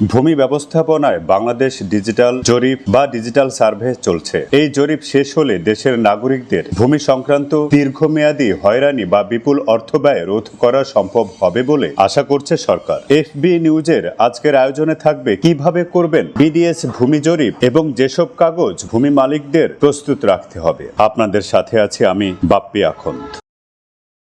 ভূমি ব্যবস্থাপনায় বাংলাদেশ ডিজিটাল জরিপ বা ডিজিটাল সার্ভে চলছে। এই জরিপ শেষ হলে দেশের নাগরিকদের ভূমি সংক্রান্ত দীর্ঘমেয়াদী হয়রানি বা বিপুল অর্থ ব্যয় রোধ করা সম্ভব হবে বলে আশা করছে সরকার। এফবি নিউজের আজকের আয়োজনে থাকবে কীভাবে করবেন বিডিএস ভূমি জরিপ এবং যেসব কাগজ ভূমি মালিকদের প্রস্তুত রাখতে হবে। আপনাদের সাথে আছি আমি বাপ্পি আখন্দ।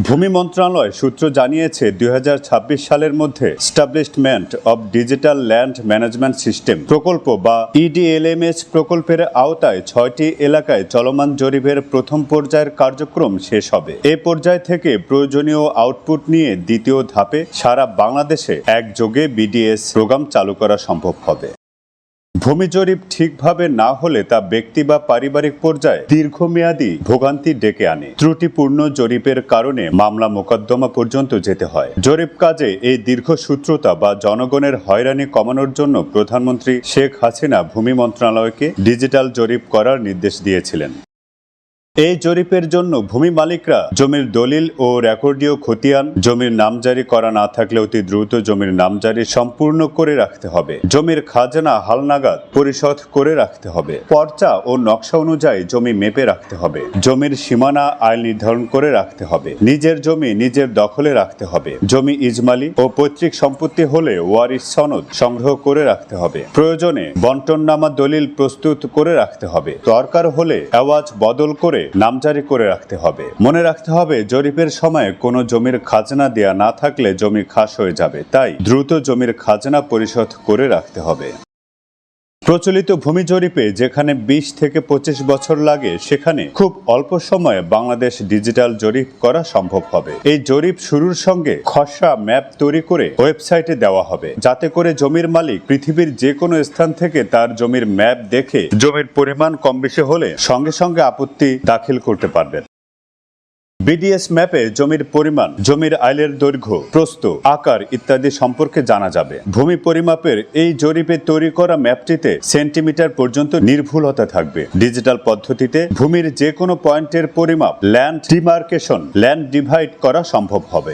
ভূমি মন্ত্রণালয় সূত্র জানিয়েছে, দুই হাজার ছাব্বিশ সালের মধ্যে establishment of digital land management system প্রকল্প বা E ইডিএলএমএস প্রকল্পের আওতায় ছয়টি এলাকায় চলমান জরিপের প্রথম পর্যায়ের কার্যক্রম শেষ হবে। এ পর্যায় থেকে প্রয়োজনীয় আউটপুট নিয়ে দ্বিতীয় ধাপে সারা বাংলাদেশে একযোগে বিডিএস প্রোগ্রাম চালু করা সম্ভব হবে। ভূমি জরিপ ঠিকভাবে না হলে তা ব্যক্তি বা পারিবারিক পর্যায়ে দীর্ঘমেয়াদী ভোগান্তি ডেকে আনে। ত্রুটিপূর্ণ জরিপের কারণে মামলা মোকদ্দমা পর্যন্ত যেতে হয়। জরিপ কাজে এই দীর্ঘ সূত্রতা বা জনগণের হয়রানি কমানোর জন্য প্রধানমন্ত্রী শেখ হাসিনা ভূমি মন্ত্রণালয়কে ডিজিটাল জরিপ করার নির্দেশ দিয়েছিলেন। এই জরিপের জন্য ভূমি মালিকরা জমির দলিল ও রেকর্ডীয় খতিয়ান, জমির নামজারি করা না থাকলে অতি দ্রুত জমির নামজারি সম্পূর্ণ করে রাখতে হবে। জমির খাজনা, হালনাগাদ পরিশোধ করে রাখতে হবে। পর্চা ও নকশা অনুযায়ী জমি মেপে রাখতে হবে। জমির সীমানা, আইল নির্ধারণ করে রাখতে হবে। নিজের জমি নিজের দখলে রাখতে হবে। জমি ইজমালি ও পৈতৃক সম্পত্তি হলে ওয়ারিশ সনদ সংগ্রহ করে রাখতে হবে। প্রয়োজনে বন্টননামা দলিল প্রস্তুত করে রাখতে হবে। দরকার হলে আওয়াজ বদল করে নামজারি করে রাখতে হবে। মনে রাখতে হবে, জরিপের সময় কোনো জমির খাজনা দেয়া না থাকলে জমি খাস হয়ে যাবে। তাই দ্রুত জমির খাজনা পরিশোধ করে রাখতে হবে। প্রচলিত ভূমি জরিপে যেখানে বিশ থেকে পঁচিশ বছর লাগে, সেখানে খুব অল্প সময়ে বাংলাদেশ ডিজিটাল জরিপ করা সম্ভব হবে। এই জরিপ শুরুর সঙ্গে খসড়া ম্যাপ তৈরি করে ওয়েবসাইটে দেওয়া হবে। যাতে করে জমির মালিক পৃথিবীর যে কোনো স্থান থেকে তার জমির ম্যাপ দেখে জমির পরিমাণ কম বেশি হলে সঙ্গে সঙ্গে আপত্তি দাখিল করতে পারবেন। বিডিএস ম্যাপে জমির পরিমাণ, জমির আইলের দৈর্ঘ্য, প্রস্থ, আকার ইত্যাদি সম্পর্কে জানা যাবে। ভূমি পরিমাপের এই জরিপে তৈরি করা ম্যাপটিতে সেন্টিমিটার পর্যন্ত নির্ভুলতা থাকবে। ডিজিটাল পদ্ধতিতে ভূমির যে কোনো পয়েন্টের পরিমাপ, ল্যান্ড ডিমার্কেশন, ল্যান্ড ডিভাইড করা সম্ভব হবে।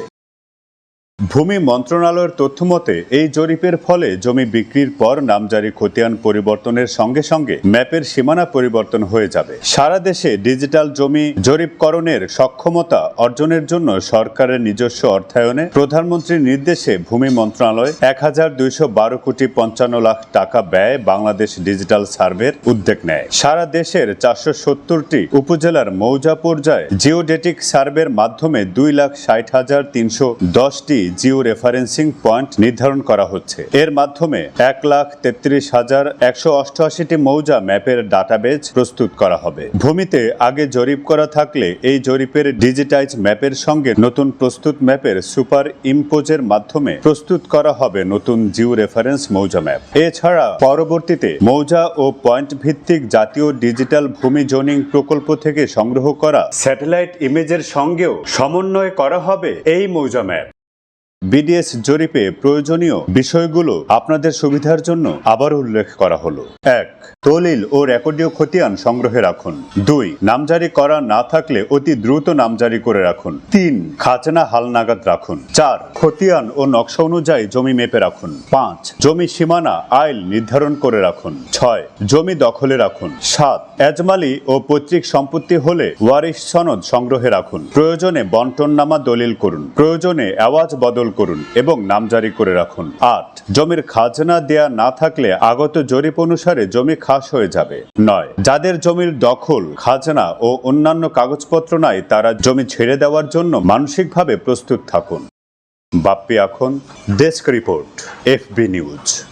ভূমি মন্ত্রণালয়ের তথ্যমতে এই জরিপের ফলে জমি বিক্রির পর নামজারি খতিয়ান পরিবর্তনের সঙ্গে সঙ্গে ম্যাপের সীমানা পরিবর্তন হয়ে যাবে। সারা দেশে ডিজিটাল জমি জরিপকরণের সক্ষমতা অর্জনের জন্য সরকারের নিজস্ব অর্থায়নে প্রধানমন্ত্রীর নির্দেশে ভূমি মন্ত্রণালয় এক হাজার দুইশো বারো কোটি পঞ্চান্ন লাখ টাকা ব্যয় বাংলাদেশ ডিজিটাল সার্ভের উদ্যোগ নেয়। সারা দেশের চারশো সত্তরটি উপজেলার মৌজা পর্যায়ে জিওডেটিক সার্ভের মাধ্যমে দুই লাখ ষাট হাজার তিনশো দশটি জিও রেফারেন্সিং পয়েন্ট নির্ধারণ করা হচ্ছে। এর মাধ্যমে এক লাখ তেত্রিশ হাজার একশো অষ্টআশিটি মৌজা ম্যাপের ডাটাবেজ প্রস্তুত করা হবে। ভূমিতে আগে জরিপ করা থাকলে এই জরিপের ডিজিটাইজ ম্যাপের সঙ্গে নতুন প্রস্তুত ম্যাপের সুপার ইম্পোজের মাধ্যমে প্রস্তুত করা হবে নতুন জিও রেফারেন্স মৌজা ম্যাপ। এছাড়া পরবর্তীতে মৌজা ও পয়েন্ট ভিত্তিক জাতীয় ডিজিটাল ভূমি জোনিং প্রকল্প থেকে সংগ্রহ করা স্যাটেলাইট ইমেজের সঙ্গেও সমন্বয় করা হবে এই মৌজা ম্যাপ। বিডিএস জরিপে প্রয়োজনীয় বিষয়গুলো আপনাদের সুবিধার জন্য আবার উল্লেখ করা হলো। এক, দলিল ও রেকর্ডীয় খতিয়ান সংগ্রহে রাখুন। দুই, নামজারি করা না থাকলে অতি দ্রুত নামজারি করে রাখুন। তিন, খাজনা হালনাগাদ রাখুন। চার, খতিয়ান ও নকশা অনুযায়ী জমি মেপে রাখুন। পাঁচ, জমি সীমানা, আইল নির্ধারণ করে রাখুন। ছয়, জমি দখলে রাখুন। সাত, এজমালি ও পৈতৃক সম্পত্তি হলে ওয়ারিশ সনদ সংগ্রহে রাখুন। প্রয়োজনে বন্টননামা দলিল করুন। প্রয়োজনে আওয়াজ বদল করুন এবং নাম জারি করে রাখুন। আট, জমির খাজনা দেয়া না থাকলে আগত জরিপ অনুসারে জমি খাস হয়ে যাবে। নয়, যাদের জমির দখল, খাজনা ও অন্যান্য কাগজপত্র নাই, তারা জমি ছেড়ে দেওয়ার জন্য মানসিকভাবে প্রস্তুত থাকুন। বাপ্পি এখন ডেস্ক রিপোর্ট, এফবি নিউজ।